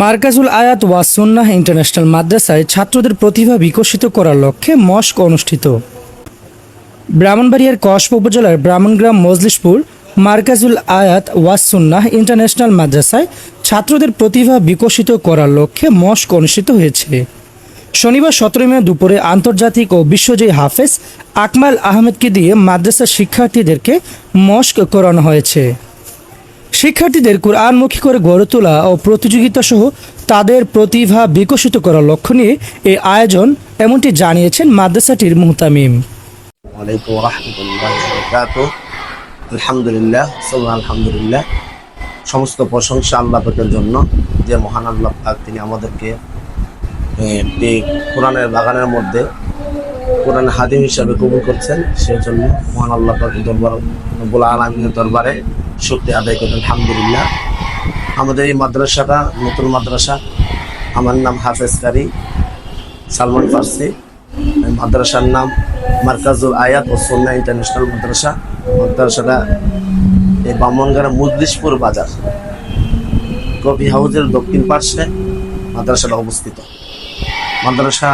মার্কাজুল আয়াত ওয়াসুন্নাহ ইন্টারন্যাশনাল মাদ্রাসায় ছাত্রদের প্রতিভা বিকশিত করার লক্ষ্যে মস্ক অনুষ্ঠিত। ব্রাহ্মণবাড়িয়ার কসব উপজেলার ব্রাহ্মণগ্রাম মজলিশপুর মার্কাজুল আয়াত ওয়াসুন্নাহ ইন্টারন্যাশনাল মাদ্রাসায় ছাত্রদের প্রতিভা বিকশিত করার লক্ষ্যে মস্ক অনুষ্ঠিত হয়েছে। শনিবার সতেরো মে দুপুরে আন্তর্জাতিক ও বিশ্বজয়ী হাফেজ আকমাল আহমেদকে দিয়ে মাদ্রাসার শিক্ষার্থীদেরকে মস্ক করানো হয়েছে। শিক্ষার্থীদের কোরআনমুখী করে গড়ে তোলা ও প্রতিযোগিতা সহ তাদের প্রতিভা বিকশিত করার লক্ষ্য নিয়ে এই আয়োজন, এমনটি জানিয়েছেন মাদ্রাসাটির মুহতামিম। আলহামদুলিল্লাহ আলহামদুলিল্লাহ। সমস্ত প্রশংসা আল্লাহ পাকের জন্য। যে মহান আল্লাহ পাক তিনি আমাদেরকে এই কোরআনের বাগানের মধ্যে কোরআন হাদিম হিসাবে কবুল করছেন সেই জন্য মহান আল্লাহ দরবার বলা আলমীর দরবারে শক্তি আদায় করেন, আলহামদুলিল্লাহ। আমাদের এই মাদ্রাসাটা নতুন মাদ্রাসা। আমার নাম হাফেজ কারি, সালমান ফার্সি। মাদ্রাসার নাম মার্কাজুল আয়াত ও সন্না ইন্টারন্যাশনাল মাদ্রাসা। মাদ্রাসাটা এই বামনগাড়া মুজলিশপুর বাজার। কফি হাউসের দক্ষিণ পার্শ্বে মাদ্রাসাটা অবস্থিত। মাদ্রাসা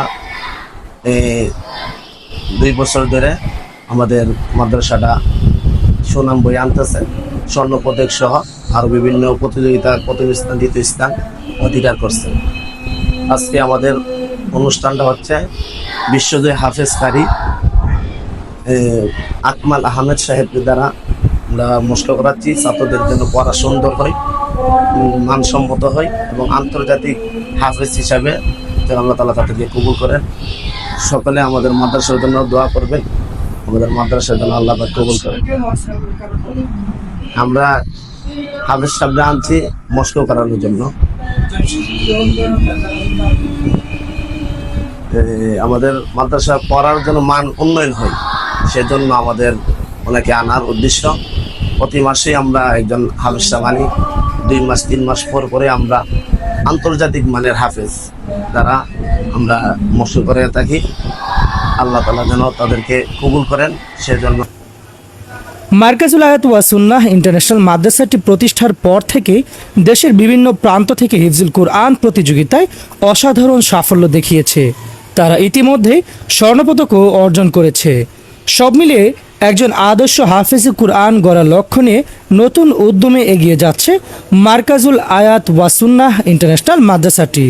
দুই বছর ধরে আমাদের মাদ্রাসাটা সুনাম বই আনতেছে। স্বর্ণ পদক সহ আরও বিভিন্ন প্রতিযোগিতার প্রথম স্থান দ্বিতীয় স্থান অধিকার করছে। আজকে আমাদের অনুষ্ঠানটা হচ্ছে বিশ্বজয় হাফেজ কারি আকমাল আহমেদ সাহেবের দ্বারা আমরা মস্ক করাচ্ছি। ছাত্রদের জন্য পড়া সুন্দর হয় মানসম্মত হয় এবং আন্তর্জাতিক হাফেজ হিসাবে যেন আল্লাহ তালা তাদেরকে কবুল করেন। সকলে আমাদের মাদ্রাসার জন্য দোয়া করবেন আমাদের মাদ্রাসার জন্য আল্লাহ কবুল করেন। আমরা হাফেজ সাহেব আনছি মস্ক করানোর জন্য। আমাদের মাদ্রাসা পড়ার জন্য মান উন্নয়ন হয়, সেজন্য আমাদের ওনাকে আনার উদ্দেশ্য। প্রতি মাসে আমরা একজন হাফেজ সাহেব আনি। দুই মাস, তিন মাস পর পরে আমরা আন্তর্জাতিক মানের হাফেজ। দ্বারা আমরা মস্ত করে থাকি, আল্লাহ তালা যেন তাদেরকে কবুল করেন, সেজন্য মার্কাজুল আয়াত ওয়াসুন্নাহ ইন্টারন্যাশনাল মাদ্রাসাটি প্রতিষ্ঠার পর থেকে দেশের বিভিন্ন প্রান্ত থেকে হিফজুল কোরআন প্রতিযোগিতায় অসাধারণ সাফল্য দেখিয়েছে। তারা ইতিমধ্যে স্বর্ণপদকও অর্জন করেছে। সব মিলিয়ে একজন আদর্শ হাফেজ কুরআন গড়ার লক্ষ্য নিয়ে নতুন উদ্যমে এগিয়ে যাচ্ছে মার্কাজুল আয়াত ওয়াসুন্নাহ ইন্টারন্যাশনাল মাদ্রাসাটি।